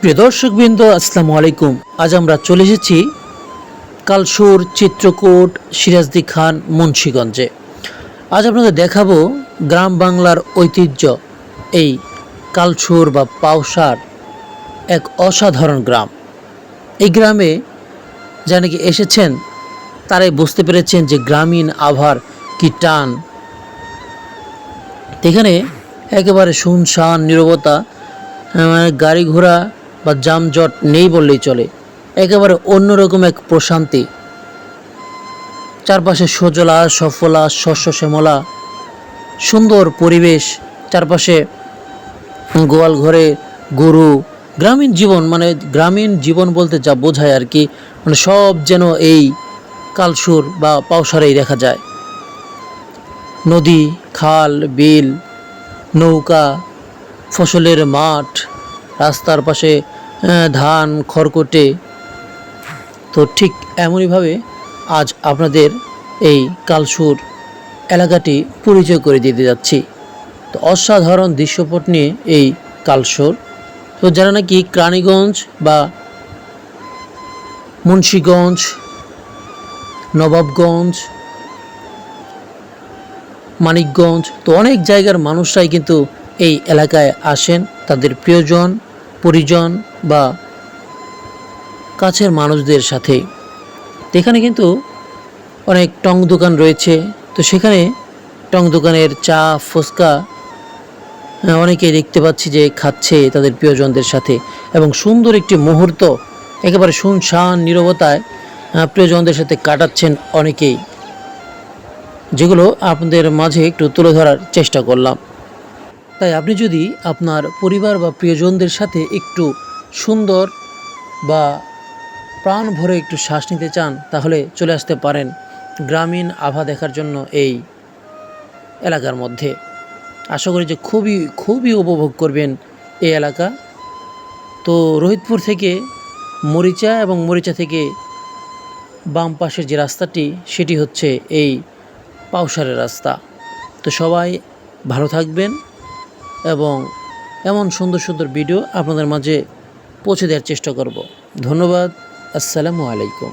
প্রিয় দর্শকবৃন্দ, আসসালামু আলাইকুম। আজ আমরা চলে এসেছি কালসুর চিত্রকূট সিরাজদি খান মুন্সীগঞ্জে। আজ আপনাদের দেখাবো গ্রাম বাংলার ঐতিহ্য, এই কালসুর বা পাউসার এক অসাধারণ গ্রাম। এই গ্রামে যা নাকি এসেছেন, তারাই বুঝতে পেরেছেন যে গ্রামীণ আভার কি টান। এখানে একেবারে শুনশান, নীরবতা গাড়ি ঘোড়া বা যানজট নেই বললেই চলে। একেবারে অন্যরকম এক প্রশান্তি। চারপাশে সজলা, সফলা, শস্য শ্যামলা, সুন্দর পরিবেশ। চারপাশে গোয়াল ঘরে গরু। গ্রামীণ জীবন মানে গ্রামীণ জীবন বলতে যা বোঝায় আর কি মানে সব যেন এই কালসুর বা পাউসারেই দেখা যায়। নদী, খাল, বিল, নৌকা, ফসলের মাঠ, রাস্তার পাশে ধান, খড়কটে। তো ঠিক এমনইভাবে আজ আপনাদের এই কালসুর এলাকাটি পরিচয় করে দিতে যাচ্ছি। তো অসাধারণ দৃশ্যপট নিয়ে এই কালসুর। তো যারা নাকি ক্রানীগঞ্জ বা মুন্সীগঞ্জ, নবাবগঞ্জ, মানিকগঞ্জ, তো অনেক জায়গার মানুষরাই কিন্তু এই এলাকায় আসেন। তাদের প্রিয়জন, পরিজন বা কাছের মানুষদের সাথে। এখানে কিন্তু অনেক টং দোকান রয়েছে। তো সেখানে টং দোকানের চা ফুচকা আহ, অনেকেই দেখতে পাচ্ছি যে খাচ্ছে তাদের প্রিয়জনদের সাথে। এবং সুন্দর একটি মুহূর্ত একেবারে শুনশান নীরবতায় প্রিয়জনদের সাথে কাটাচ্ছেন অনেকেই। যেগুলো আপনাদের মাঝে একটু তুলে ধরার চেষ্টা করলাম। তাই আপনি যদি আপনার পরিবার বা প্রিয়জনদের সাথে একটু সুন্দর বা প্রাণ ভরে একটু শ্বাস নিতে চান, তাহলে চলে আসতে পারেন গ্রামীণ আভা দেখার জন্য এই এলাকার মধ্যে। আশা করি যে খুবই খুবই উপভোগ করবেন এই এলাকা। তো রোহিতপুর থেকে মরিচা এবং মরিচা থেকে বাম পাশের যে রাস্তাটি, সেটি হচ্ছে এই পাউসারের রাস্তা। তো সবাই ভালো থাকবেন এবং এমন সুন্দর সুন্দর ভিডিও আপনাদের মাঝে পৌঁছে দেওয়ার চেষ্টা করব। ধন্যবাদ। আসসালামু আলাইকুম।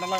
கடலை